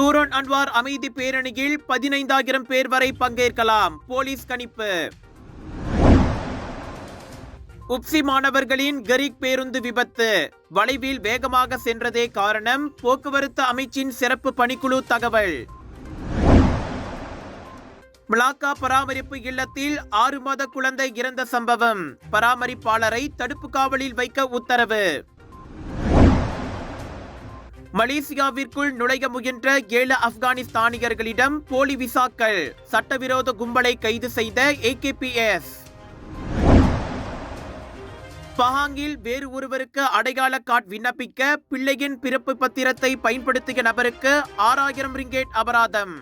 டூரோன் Anwar அமைதி பேரணியில் பதினைந்தாயிரம் பேர் வரை பங்கேற்கலாம். போலீஸ் கணிப்பு. உப்சி மாணவர்களின் கரிக் பேருந்து விபத்து. வளைவில் வேகமாக சென்றதே காரணம். போக்குவரத்து அமைச்சின் சிறப்பு பணிக்குழு தகவல். மிளாக்கா பராமரிப்பு இல்லத்தில் ஆறு மாத குழந்தை இறந்த சம்பவம். பராமரிப்பாளரை தடுப்பு காவலில் வைக்க உத்தரவு. மலேசியாவிற்குள் நுழைய முயன்ற ஏழு ஆப்கானிஸ்தானியர்களிடம் போலி விசாக்கள் சட்டவிரோத கும்பலை கைது செய்த ஏகேபிஎஸ் பஹாங்கில் வேறு ஒருவருக்கு அடையாள கார்டு விண்ணப்பிக்க பிள்ளையின் பிறப்பு பத்திரத்தை பயன்படுத்திய நபருக்கு ஆறாயிரம் ரிங்கேட் அபராதம்.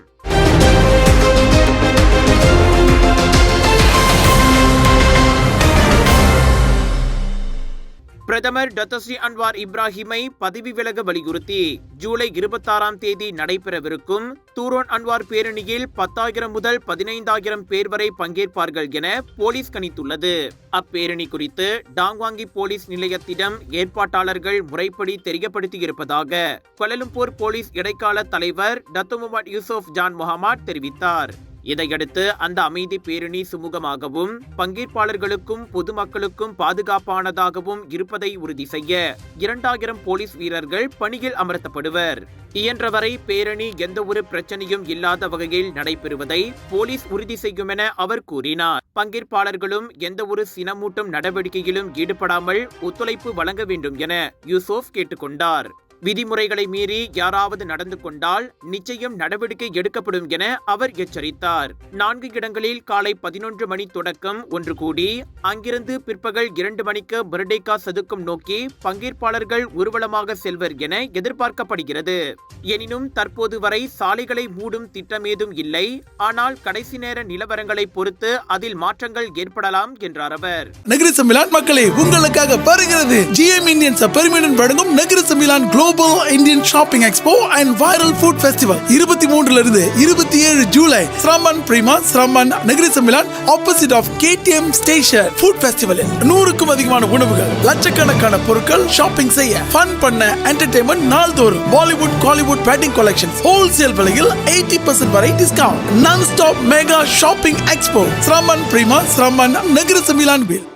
பிரதமர் டத்தஸ்ரீ அன்வார் இப்ராஹிமை பதவி விலக வலியுறுத்தி ஜூலை இருபத்தாறாம் தேதி நடைபெறவிருக்கும் தூரோன் அன்வார் பேரணியில் பத்தாயிரம் முதல் பதினைந்தாயிரம் பேர் வரை பங்கேற்பார்கள் என போலீஸ் கணித்துள்ளது. அப்பேரணி குறித்து டாங்வாங்கி போலீஸ் நிலையத்திடம் ஏற்பாட்டாளர்கள் முறைப்படி தெரியப்படுத்தியிருப்பதாக கொலலும்பூர் போலீஸ் இடைக்கால தலைவர் Datuk Mohamed Yusuf Jan Mohamad தெரிவித்தார். இதையடுத்து அந்த அமைதி பேரணி சுமூகமாகவும் பங்கேற்பாளர்களுக்கும் பொதுமக்களுக்கும் பாதுகாப்பானதாகவும் இருப்பதை உறுதி செய்ய இரண்டாயிரம் போலீஸ் வீரர்கள் பணியில் அமர்த்தப்படுவர். இயன்றவரை பேரணி எந்த ஒரு பிரச்சனையும் இல்லாத வகையில் நடைபெறுவதை போலீஸ் உறுதி செய்யும் என அவர் கூறினார். பங்கேற்பாளர்களும் எந்த ஒரு சினமூட்டும் நடவடிக்கையிலும் ஈடுபடாமல் ஒத்துழைப்பு வழங்க வேண்டும் என யூசோப் கேட்டுக்கொண்டார். விதிமுறைகளை மீறி யாராவது நடந்து கொண்டால் நிச்சயம் நடவடிக்கை எடுக்கப்படும் என அவர் எச்சரித்தார். நான்கு இடங்களில் காலை பதினொன்று மணி தொடக்கம் ஒன்று கூடி அங்கிருந்து பிற்பகல் இரண்டு மணிக்கு பர்டேகா சதுக்கம் நோக்கி பங்கேற்பாளர்கள் ஊர்வலமாக செல்வர் என எதிர்பார்க்கப்படுகிறது. எனினும் தற்போது வரை சாலைகளை மூடும் திட்டமேதும் இல்லை. ஆனால் கடைசி நேர நிலவரங்களை பொறுத்து அதில் மாற்றங்கள் ஏற்படலாம் என்றார் அவர். நகர சமிலான் மக்களே உங்களுக்காக வருகிறது ஜிஎம் இந்தியன்ஸ் பெருமிடன் வழங்கும் நகர சமிலான் global Indian shopping expo and viral food festival இருபத்தி மூன்றுல இருந்து இருபத்தி ஏழு ஜூலை சிரமன் பிரிமா சிரமன் நகரி சமிலான் opposite of KTM station food ஃபெஸ்டிவலில் நூறுக்கும் அதிகமான உணவுகள் லட்சக்கணக்கான பொருட்கள் ஷாப்பிங் செய்ய ஃபன் பண்ண என்டர்டைன்மெண்ட் நாள்தோறும். Bollywood Kollywood wedding collections wholesale விலையில் எயிட்டி பர்சன்ட் வரை discount non stop mega shopping expo Seremban Prima Seremban Nagari சமிலான் பில்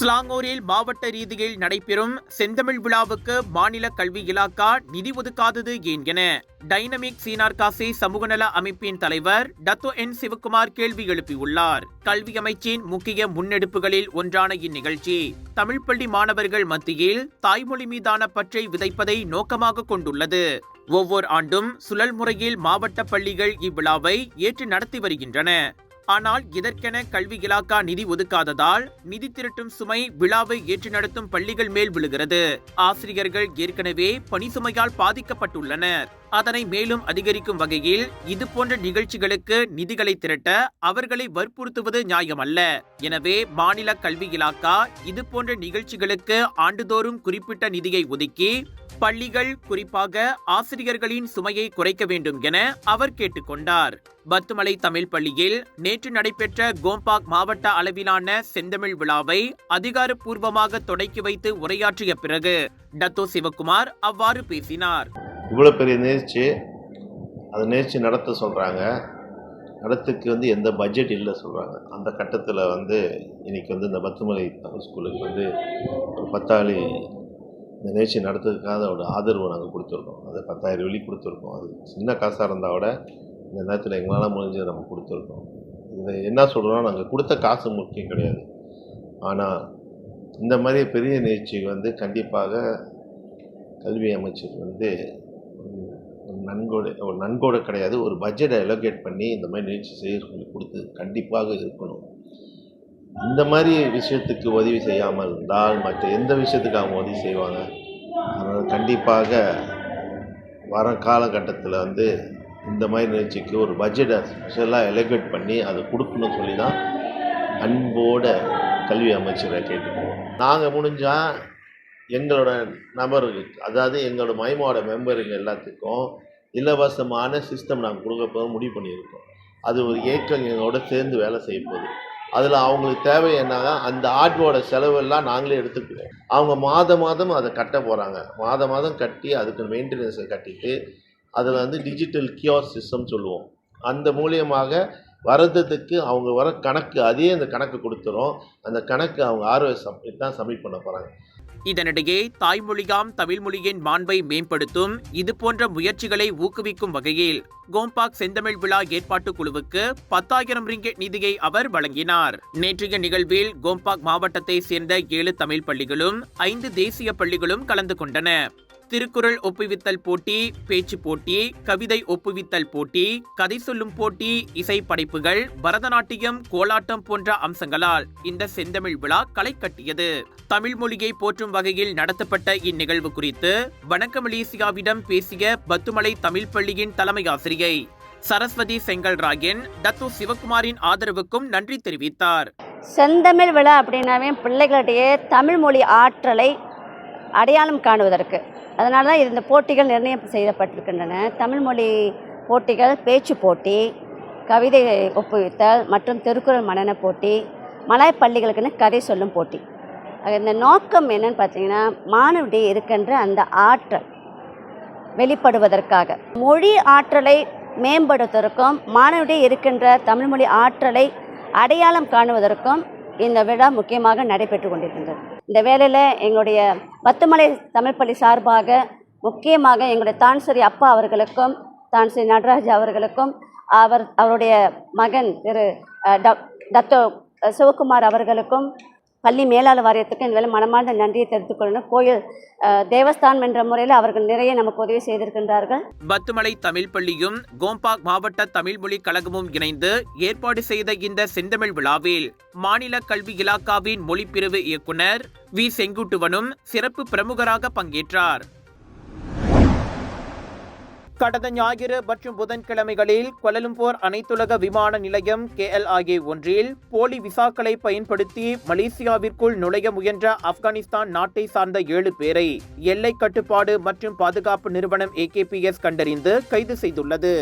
ஸ்லாங்கூரில் மாவட்ட ரீதியில் நடைபெறும் செந்தமிழ் விழாவுக்கு மாநில கல்வி இலாக்கா நிதி ஒதுக்காதது ஏன் என டைனமிக் சீனார்காசி சமூகநல சமூக நல அமைப்பின் தலைவர் டத்தோ என் சிவகுமார் கேள்வி எழுப்பியுள்ளார். கல்வி அமைச்சின் முக்கிய முன்னெடுப்புகளில் ஒன்றான இந்நிகழ்ச்சி தமிழ் பள்ளி மாணவர்கள் மத்தியில் தாய்மொழி மீதான பற்றை விதைப்பதை நோக்கமாக கொண்டுள்ளது. ஒவ்வொரு ஆண்டும் சுழல் முறையில் மாவட்ட பள்ளிகள் இவ்விழாவை ஏற்று நடத்தி வருகின்றன. ஆனால் இதற்கென கல்வி இலாக்கா நிதி ஒதுக்காததால் நிதி திரட்டும் சுமை விழாவை ஏற்று நடத்தும் பள்ளிகள் மேல் விழுகிறது. ஆசிரியர்கள் ஏற்கனவே பணி சுமையால் பாதிக்கப்பட்டுள்ளனர். அதனை மேலும் அதிகரிக்கும் வகையில் இதுபோன்ற நிகழ்ச்சிகளுக்கு நிதிகளை திரட்ட அவர்களை வற்புறுத்துவது நியாயமல்ல. எனவே மாநில கல்வி இலாக்கா இதுபோன்ற நிகழ்ச்சிகளுக்கு ஆண்டுதோறும் குறிப்பிட்ட நிதியை ஒதுக்கி பள்ளிகள் குறிப்பாக ஆசிரியர்களின் சுமையை குறைக்க வேண்டும் என அவர் கேட்டுக்கொண்டார் பத்துமலை தமிழ் பள்ளியில் நேற்று நடைபெற்ற கோம்பாக் மாவட்ட அளவிலான செந்தமிழ் விழாவை அதிகாரப்பூர்வமாக தொடக்கி வைத்து உரையாற்றிய பிறகு டத்தோ சிவகுமார் அவ்வாறு பேசினார். இவ்வளோ பெரிய நிகழ்ச்சி அந்த நிகழ்ச்சி நடத்த சொல்கிறாங்க நடத்துக்கு வந்து எந்த பட்ஜெட் இல்லை சொல்கிறாங்க அந்த கட்டத்தில் வந்து இன்றைக்கி வந்து இந்த பத்துமலை தமிழ் ஸ்கூலுக்கு வந்து ஒரு பத்தாளி இந்த நிகழ்ச்சி நடத்துறதுக்காக ஒரு ஆதரவு நாங்கள் கொடுத்துருக்கோம். அது பத்தாயிரம் வெள்ளி கொடுத்துருக்கோம். அது சின்ன காசாக இருந்தால் விட இந்த நேரத்தில் எங்களால் முடிஞ்சதை நம்ம கொடுத்துருக்கோம். இதில் என்ன சொல்கிறோன்னா நாங்கள் கொடுத்த காசு முக்கியம் கிடையாது. ஆனால் இந்த மாதிரி பெரிய நிகழ்ச்சி வந்து கண்டிப்பாக கல்வி அமைச்சர் வந்து நன்கொடை ஒரு நன்கொடை கிடையாது. ஒரு பட்ஜெட்டை அலோகேட் பண்ணி இந்த மாதிரி நிகழ்ச்சி செய்ய சொல்லி கொடுத்து கண்டிப்பாக இருக்கணும். இந்த மாதிரி விஷயத்துக்கு உதவி செய்யாமல் இருந்தால் மற்ற எந்த விஷயத்துக்கு அவங்க உதவி செய்வாங்க? அதனால் கண்டிப்பாக வர காலகட்டத்தில் வந்து இந்த மாதிரி நிகழ்ச்சிக்கு ஒரு பட்ஜெட்டை ஸ்பெஷலாக எலோகேட் பண்ணி அதை கொடுக்கணும்னு சொல்லி தான் அன்போட கல்வி அமைச்சரை கேட்டுக்குவோம் நாங்கள் முடிஞ்சால் எங்களோட நபர்களுக்கு அதாவது எங்களோட மைமோட மெம்பருங்க எல்லாத்துக்கும் இலவசமான சிஸ்டம் நாங்கள் கொடுக்க போகிறோம் முடிவு பண்ணியிருக்கோம். அது ஒரு ஏக்கம் எங்களோட சேர்ந்து வேலை செய்ய போகுது. அதில் அவங்களுக்கு தேவை என்னன்னா அந்த ஆட்டோட செலவெல்லாம் நாங்களே எடுத்துக்குவோம். அவங்க மாதம் மாதம் அதை கட்ட போகிறாங்க மாதம் மாதம் கட்டி அதுக்கு மெயின்டெனன்ஸை கட்டிட்டு அதில் வந்து டிஜிட்டல் கியோர் சிஸ்டம் சொல்லுவோம். அந்த மூலியமாக வரதுக்கு அவங்க வர கணக்கு அதே அந்த கணக்கு கொடுத்துரும். அந்த கணக்கு அவங்க ஆர்வ சப்மிட் தான் சப்மிட் பண்ண போகிறாங்க இதனிடையே தாய்மொழியாம் தமிழ் மொழியின் மாண்பை மேம்படுத்தும் இதுபோன்ற முயற்சிகளை ஊக்குவிக்கும் வகையில் கோம்பாக் செந்தமிழ் விழா ஏற்பாட்டு குழுவுக்கு பத்தாயிரம் ரிங்கெட் நிதியை அவர் வழங்கினார். நேற்றைய நிகழ்வில் கோம்பாக் மாவட்டத்தை சேர்ந்த ஏழு தமிழ் பள்ளிகளும் ஐந்து தேசிய பள்ளிகளும் கலந்து கொண்டன. திருக்குறள் ஒப்புவித்தல் போட்டி பேச்சு போட்டி கவிதை ஒப்புவித்தல் போட்டி கதை சொல்லும் போட்டி இசை படைப்புகள் பரதநாட்டியம் கோலாட்டம் போன்ற அம்சங்களால் இந்த செந்தமிழ் விழா களை கட்டியது. தமிழ் மொழியை போற்றும் வகையில் நடத்தப்பட்ட இந்நிகழ்வு குறித்து வணக்க மலேசியாவிடம் பேசிய பத்துமலை தமிழ் பள்ளியின் தலைமை ஆசிரியை சரஸ்வதி செங்கல்ராயன் தத்து சிவகுமாரின் ஆதரவுக்கும் நன்றி தெரிவித்தார். செந்தமிழ் விழா அப்படின்னாவே பிள்ளைகளிடையே தமிழ் மொழி ஆற்றலை அடையாளம் காணுவதற்கு. அதனால தான் இந்த போட்டிகள் நிர்ணயம் செய்யப்பட்டிருக்கின்றன. தமிழ்மொழி போட்டிகள் பேச்சு போட்டி கவிதை ஒப்புவித்தல் மற்றும் திருக்குறள் மனன போட்டி மலாய் பள்ளிகளுக்குன்னு கதை சொல்லும் போட்டி. இந்த நோக்கம் என்னன்னு பார்த்தீங்கன்னா மாணவருடைய இருக்கின்ற அந்த ஆற்றல் வெளிப்படுவதற்காக. மொழி ஆற்றலை மேம்படுத்துவதற்கும் மாணவருடைய இருக்கின்ற தமிழ்மொழி ஆற்றலை அடையாளம் காணுவதற்கும் இந்த விழா முக்கியமாக நடைபெற்று கொண்டிருக்கின்றது. இந்த வேலையில் எங்களுடைய பத்துமலை தமிழ் பள்ளி சார்பாக முக்கியமாக எங்களுடைய தான்சரி அப்பா அவர்களுக்கும் தான்சரி நடராஜ் அவர்களுக்கும் அவர் அவருடைய மகன் திரு டத்தோ சிவகுமார் அவர்களுக்கும் பள்ளி மேலாளர் வாரியத்துக்கு இந்த வேலை மனமார்ந்த நன்றியை தெரிவித்துக் கொள்ளணும் கோயில் தேவஸ்தான் தேவஸ்தானம் என்ற முறையில் அவர்கள் நிறைய நமக்கு உதவி செய்திருக்கின்றார்கள். பத்துமலை தமிழ் பள்ளியும் கோம்பாக் மாவட்ட தமிழ் மொழி கழகமும் இணைந்து ஏற்பாடு செய்த இந்த செந்தமிழ் விழாவில் மாநில கல்வி இலாக்காவின் மொழிப்பிரிவு இயக்குனர் வி செங்குட்டுவனும் சிறப்பு பிரமுகராக பங்கேற்றார். கடந்த ஞாயிறு மற்றும் புதன்கிழமைகளில் கொலலும்போர் அனைத்துலக விமான நிலையம் கேஎல்ஐஏ ஒன்றில் போலி விசாக்களை பயன்படுத்தி மலேசியாவிற்குள் நுழைய முயன்ற ஆப்கானிஸ்தான் நாட்டை சார்ந்த ஏழு பேரை எல்லை கட்டுப்பாடு மற்றும் பாதுகாப்பு நிறுவனம் ஏகேபிஎஸ் கண்டறிந்து கைது செய்துள்ளது.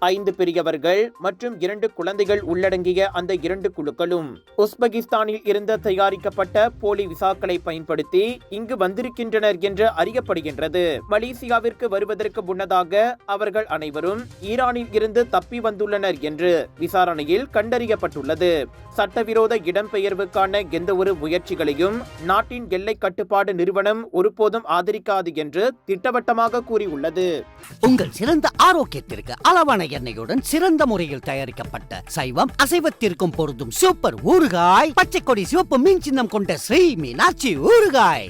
ஐந்து பெரியவர்கள் மற்றும் இரண்டு குழந்தைகள் உள்ளடங்கிய அந்த இரண்டு குழுக்களும் உஸ்பெகிஸ்தானில் இருந்து தயாரிக்கப்பட்ட போலி விசாக்களை பயன்படுத்தி இங்கு வந்திருக்கின்றனர் என்று அறியப்படுகின்றது. மலேசியாவிற்கு வருவதற்கு முன்னதாக அவர்கள் அனைவரும் ஈரானில் இருந்து தப்பி வந்துள்ளனர் என்று விசாரணையில் கண்டறியப்பட்டுள்ளது. சட்டவிரோத இடம்பெயர்வுக்கான எந்த ஒரு முயற்சிகளையும் நாட்டின் எல்லை கட்டுப்பாடு நிறுவனம் ஒருபோதும் ஆதரிக்காது என்று திட்டவட்டமாக கூறியுள்ளது. உங்கள் சிறந்த ஆரோக்கியத்திற்கு அளவான எண்ணெயுடன் சிறந்த முறையில் தயாரிக்கப்பட்ட சைவம் அசைவத்திற்கும் பொருந்தும் சூப்பர் ஊறுகாய் பச்சை கொடி சிவப்பு மீன் சின்னம் கொண்ட ஸ்ரீ மீனாட்சி ஊறுகாய்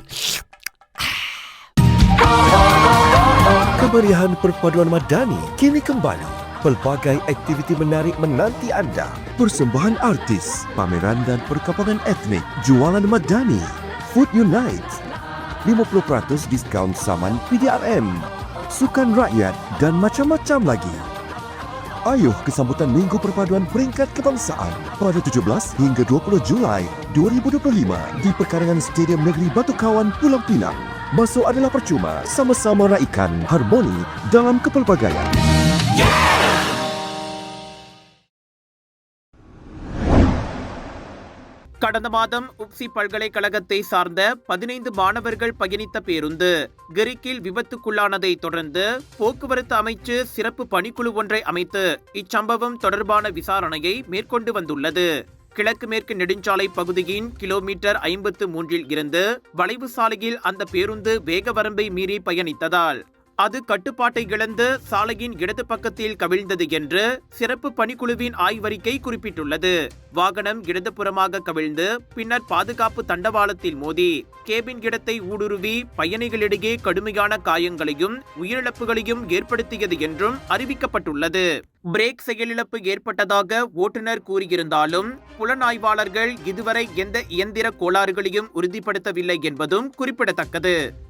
Kemeriahan perpaduan Madani kini kembali. Pelbagai aktiviti menarik menanti anda. Persembahan artis, pameran dan perkampungan etnik, jualan Madani, Food Unite, 50% diskaun saman PDRM, sukan rakyat dan macam-macam lagi. Ayuh ke sambutan Minggu Perpaduan Peringkat Kebangsaan pada 17 hingga 20 Julai 2025 di perkarangan Stadium Negeri Batu Kawan, Pulau Pinang. Masuk adalah percuma, sama-sama raikan harmoni dalam kepelbagaian. கடந்த மாதம் உப்சி பல்கலைக்கழகத்தை சார்ந்த பதினைந்து மாணவர்கள் பயணித்த பேருந்து கிரிக்கில் விபத்துக்குள்ளானதை தொடர்ந்து போக்குவரத்து அமைச்சு சிறப்பு பணிக்குழு ஒன்றை அமைத்து இச்சம்பவம் தொடர்பான விசாரணையை மேற்கொண்டு வந்துள்ளது. கிழக்கு மேற்கு நெடுஞ்சாலை பகுதியின் கிலோமீட்டர் ஐம்பத்து மூன்றில் இருந்து வளைவு சாலையில் அந்த பேருந்து வேக வரம்பை மீறி பயணித்ததால் அது கட்டுப்பாட்டை இழந்து சாலையின் இடது பக்கத்தில் கவிழ்ந்தது என்று சிறப்பு பணிக்குழுவின் ஆய்வறிக்கை குறிப்பிட்டுள்ளது. வாகனம் இடதுபுறமாக கவிழ்ந்து பின்னர் பாதுகாப்பு தண்டவாளத்தில் மோதி கேபின் இடத்தை ஊடுருவி பயணிகளிடையே கடுமையான காயங்களையும் உயிரிழப்புகளையும் ஏற்படுத்தியது என்றும் அறிவிக்கப்பட்டுள்ளது. பிரேக் செயலிழப்பு ஏற்பட்டதாக ஓட்டுநர் கூறியிருந்தாலும் புலனாய்வாளர்கள் இதுவரை எந்த இயந்திர கோளாறுகளையும் உறுதிப்படுத்தவில்லை என்பதும் குறிப்பிடத்தக்கது.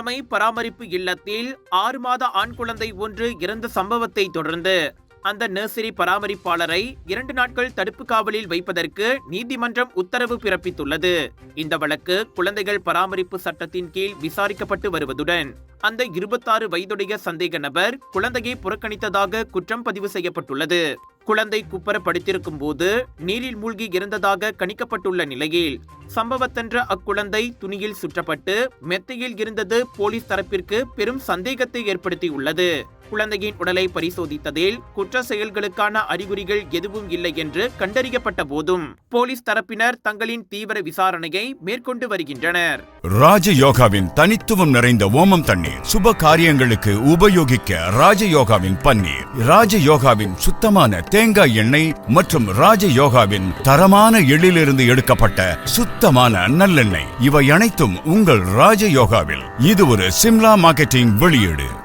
கடமை பராமரிப்பு இல்லத்தில் ஆறு மாத ஆண் குழந்தை ஒன்று இறந்த சம்பவத்தை தொடர்ந்து அந்த நர்சரி பராமரிப்பாளரை இரண்டு நாட்கள் தடுப்பு காவலில் வைப்பதற்கு நீதிமன்றம் உத்தரவு பிறப்பித்துள்ளது. இந்த வழக்கு குழந்தைகள் பராமரிப்பு சட்டத்தின் கீழ் விசாரிக்கப்பட்டு வருவதுடன் அந்த இருபத்தாறு வயதுடைய சந்தேக நபர் குழந்தையை புறக்கணித்ததாக குற்றம் பதிவு செய்யப்பட்டுள்ளது. குழந்தை குப்பர படுத்திருக்கும் போது நீரில் மூழ்கி இறந்ததாக கணிக்கப்பட்டுள்ள நிலையில் சம்பவத்தன்ற அக்குழந்தை துணியில் சுற்றப்பட்டு மெத்தையில் இருந்தது போலீஸ் தரப்பிற்கு பெரும் சந்தேகத்தை ஏற்படுத்தியுள்ளது. குழந்தையின் உடலை பரிசோதித்ததில் குற்ற செயல்களுக்கான அறிகுறிகள் எதுவும் இல்லை என்று கண்டறியப்பட்ட போதும் போலீஸ் தரப்பினர் தங்களின் தீவிர விசாரணையை மேற்கொண்டு வருகின்றனர். ராஜயோகாவின் தனித்துவம் நிறைந்த ஓமம் தண்ணீர் சுப காரியங்களுக்கு உபயோகிக்க ராஜயோகாவின் பன்னீர் ராஜயோகாவின் சுத்தமான தேங்காய் எண்ணெய் மற்றும் ராஜயோகாவின் தரமான எள்ளிலிருந்து எடுக்கப்பட்ட சுத்தமான நல்லெண்ணெய். இவை அனைத்தும் உங்கள் ராஜயோகாவில். இது ஒரு சிம்லா மார்க்கெட்டிங் வெளியீடு.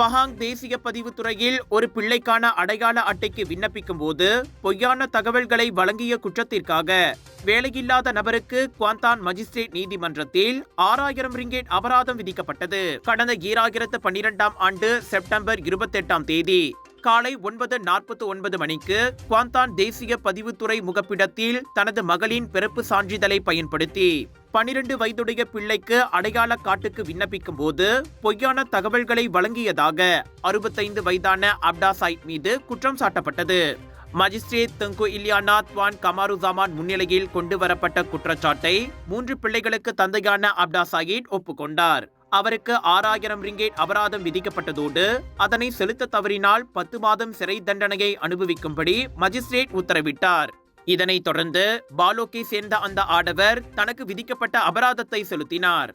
பஹாங் தேசிய பதிவு துறையில் ஒரு பிள்ளைக்கான அடையாள அட்டைக்கு விண்ணப்பிக்கும் போது பொய்யான தகவல்களை வழங்கிய குற்றத்திற்காக வேலையில்லாத நபருக்கு குவாந்தான் மஜிஸ்ட்ரேட் நீதிமன்றத்தில் ஆறாயிரம் ரிங்கேட் அபராதம் விதிக்கப்பட்டது. கடந்த ஈராயிரத்து பன்னிரெண்டாம் ஆண்டு செப்டம்பர் இருபத்தெட்டாம் தேதி காலை ஒன்பது நாற்பத்தி ஒன்பது மணிக்கு குவாந்தான் தேசிய பதிவுத்துறை முகப்பிடத்தில் தனது மகளின் பிறப்பு சான்றிதழை பயன்படுத்தி பனிரெண்டு வயதுடைய பிள்ளைக்கு அடையாள காட்டுக்கு விண்ணப்பிக்கும் போது பொய்யான தகவல்களை வழங்கியதாக அறுபத்தைந்து வயதான அப்டா சாயிட் மீது குற்றம் சாட்டப்பட்டது. மஜிஸ்ட்ரேட் தங்கு இலியானா துவான் கமாருசாமான் முன்னிலையில் கொண்டு வரப்பட்ட குற்றச்சாட்டை மூன்று பிள்ளைகளுக்கு தந்தையான அப்டா சாயிட் ஒப்புக்கொண்டார். அவருக்கு ஆறாயிரம் ரிங்கேட் அபராதம் விதிக்கப்பட்டதோடு அதனை செலுத்த தவறினால் பத்து மாதம் சிறை தண்டனையை அனுபவிக்கும்படி மஜிஸ்ட்ரேட் உத்தரவிட்டார். இதனைத் தொடர்ந்து பாலோக்கை சேர்ந்த அந்த ஆடவர் தனக்கு விதிக்கப்பட்ட அபராதத்தை செலுத்தினார்.